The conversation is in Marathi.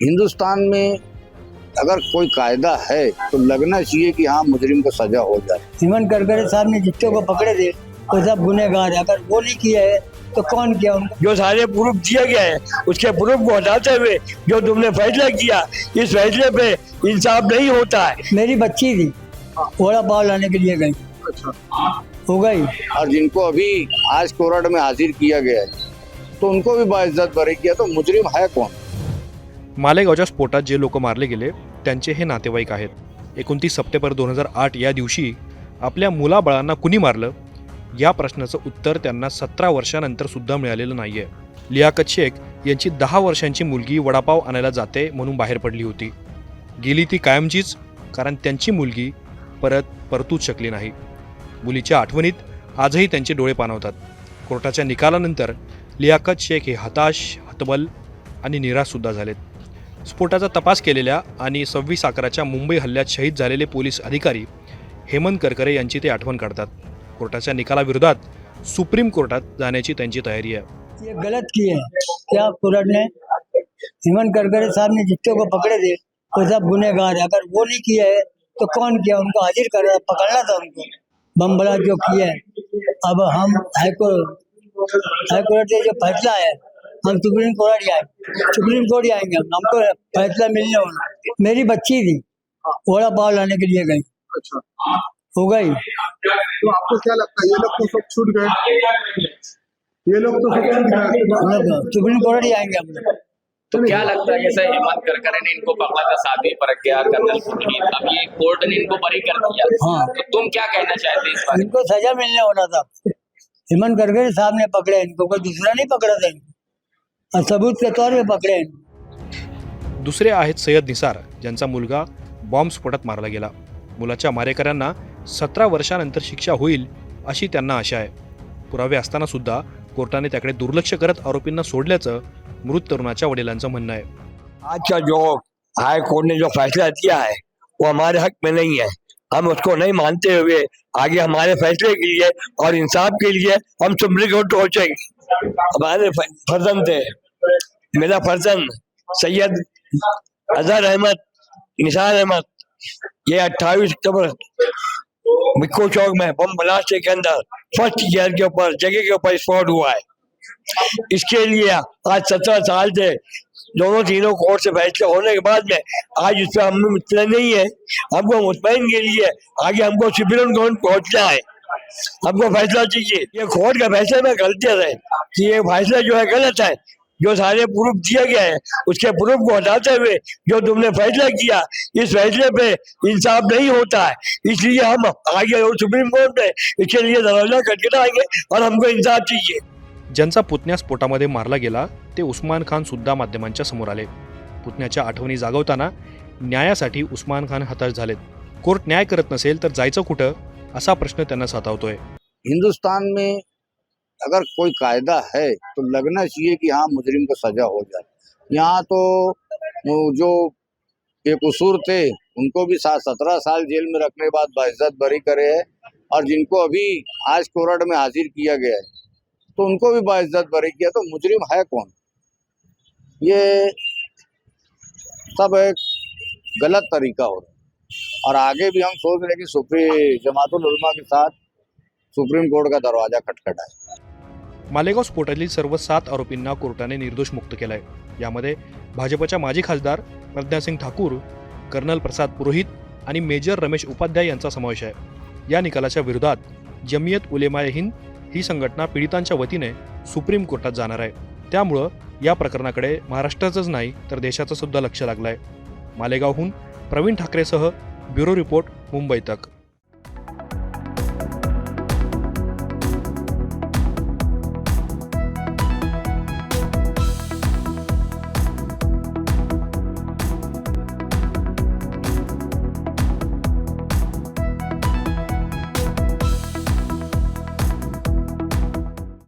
हिंदुस्तान में अगर कोई कायदा है तो लगना चाहिए कि हाँ मुजरिम को सजा हो जाए। हेमंत करकरे साहब ने जितने को पकड़े थे वो सब गुनेगार है। अगर वो नहीं किया है तो कौन किया उनको जो सारे प्रूफ दिए गए हैं उसके प्रूफ को हटाते हुए जो तुमने फैसला किया इस फैसले पे इंसाफ नहीं होता है। मेरी बच्ची थी वड़ा पाव लाने के लिए गई। हो गई? और जिनको अभी आज कोर्ट में हाजिर किया गया है तो उनको भी बाइज्जत बरी किया तो मुजरिम है कौन? मालेगावच्या स्फोटात जे लोक मारले गेले त्यांचे हे नातेवाईक आहेत. एकोणतीस सप्टेंबर दोन हजार आठ या दिवशी आपल्या मुलाबाळांना कुणी मारलं? या प्रश्नाचं उत्तर त्यांना सतरा वर्षानंतर सुद्धा मिळालेलं नाही आहे लियाकत शेख यांची दहा वर्षांची मुलगी वडापाव आणायला जाते म्हणून बाहेर पडली होती. गेली ती कायमचीच कारण त्यांची मुलगी परत परतूच शकली नाही. मुलीच्या आठवणीत आजही त्यांचे डोळे पाणवतात कोर्टाच्या निकालानंतर लियाकत शेख हे हताश हतबल आणि निराशसुद्धा झालेत. स्फोटाचा तपास केलेल्या आणि सव्वीस अकराच्या मुंबई हल्ल्यात शहीद झालेले पोलीस अधिकारी हेमंत करकरे यांची ते आठवण काढतात. कोर्टाच्या निकालाविरोधात सुप्रीम कोर्टात जाण्याची त्यांची तयारी आहे. ये गलत की है क्या कोर्ट ने हेमंत करकरे साहब ने जितने को पकड़े थे वो सब गुनेगार है अगर वो नहीं किया है तो कौन किया उनको हाजिर कर पकड़ना था उनको। बमबला जो किया है। अब हम हाईकोर्ट हाईकोर्ट से जो फैसला है हम सुप्रीम कोर्ट ही आए सुप्रीम कोर्ट ही आएँगे हम। हमको फैसला मिलने वाला मेरी बच्ची थी। वड़ा पाव लाने के लिए गई। हो गई। तो आपको क्या लगता है? ये लोग तो सब छूट गए। ये लोग तो सब छूट गए सुप्रीम कोर्ट ही आएँगे हम लोग। तो क्या लगता है जैसे हेमंत करकरे ने इनको पकड़ा था सातवीं प्रज्ञा कर्नल पुनीत अब ये कोर्ट ने इनको बरी कर दिया। हाँ। तो तुम क्या कहना चाहते इस बारे इनको सजा मिलने होना था। हेमंत करकरे साहब ने पकड़े इनको कोई दूसरा नहीं पकड़ा था। इनको सबूत के तौर पे पकड़े दुसरे आहेत सय्यद निसार ज्यांचा मुलगा बॉम्ब स्फोटात मारला गेला. मुलाच्या मारेकऱ्यांना सतरा वर्षानंतर शिक्षा होईल अशी त्यांना आशा आहे. पुरावे असताना सुद्धा कोर्टाने त्याकडे दुर्लक्ष करत आरोपींना सोडल्याचं मृत तरुणाच्या वडिलांचं म्हणणं आहे. आज का जो हाई कोर्ट ने जो फैसला दिया है वो हमारे हक में नहीं है। हम उसको नहीं मानते हुए आगे हमारे फैसले के लिए और इंसाफ के लिए हम सुप्रीम कोर्ट पहुंचेंगे। हमारे फ- फर्जन थे मेरा फर्जन सैयद अजहर अहमद निसार अहमद, ये अट्ठाईस अक्टूबर बिक्को चौक में बम ब्लास्ट के अंदर फ़र्स्ट ईयर के ऊपर, जगह के ऊपर स्पॉट हुआ है। इसके लिए आज सत्रह साल से दोनों तीनों कोर्ट से फैसले होने के बाद में आज इस पर हम मुतमिन नहीं है। हमको मुतमिन के लिए आगे हमको सुप्रीम कोर्ट पहुँचना है। हमको फैसला चाहिए। ये कोर्ट का फैसला में गलती है कि ये फैसला जो है गलत है। जो सारे प्रूफ दिए गए हैं उसके प्रूफ को हटाते हुए जो तुमने फैसला किया इस फैसले पे इंसाफ नहीं होता है। इसलिए हम आगे और सुप्रीम कोर्ट में इसके लिए दरवाजा खटखटाएंगे और हमको इंसाफ चाहिए। ज्यांचा पुतण्या स्फोटामध्ये मारला गेला ते उस्मान खान सुद्धा माध्यमांच्या समोर आले. पुतण्याच्या आठवणी जागवताना न्यायासाठी उस्मान खान हताश झालेत. कोर्ट न्याय करत नसेल तर जायचं कुठं असा प्रश्न त्यांना सतावतोय. हिंदुस्तान में अगर कोई कायदा है तो लगना चाहिए कि हाँ मुजरिम को सजा हो जाए। यहाँ तो जो बेकसूर थे, उनको भी सात सत्रह साल जेल में रखने के बाद बाइज्जत बरी करे है और जिनको अभी आज कोर्ट में हाजिर किया गया है तो उनको भी बाइज्जत बरी किया तो मुजरिम है कौन? ये सब एक गलत तरीका हो रहा है। और आगे भी हम सोच रहे हैं कि सुप्री जमातुलमा के साथ सुप्रीम कोर्ट का दरवाज़ा खटखटाए। मालेगाव स्फोटातील सर्व सात आरोपींना कोर्टाने निर्दोष मुक्त केलाय. यामध्ये भाजपच्या माजी खासदार प्रज्ञासिंग ठाकूर कर्नल प्रसाद पुरोहित आणि मेजर रमेश उपाध्याय यांचा समावेश आहे. या निकालाच्या विरोधात जमियत उलेमाए हिंद ही संघटना पीडितांच्या वतीने सुप्रीम कोर्टात जाणार आहे. त्यामुळं या प्रकरणाकडे महाराष्ट्राचंच नाही तर देशाचं सुद्धा लक्ष लागलं आहे मालेगावहून प्रवीण ठाकरेसह ब्युरो रिपोर्ट मुंबई तक.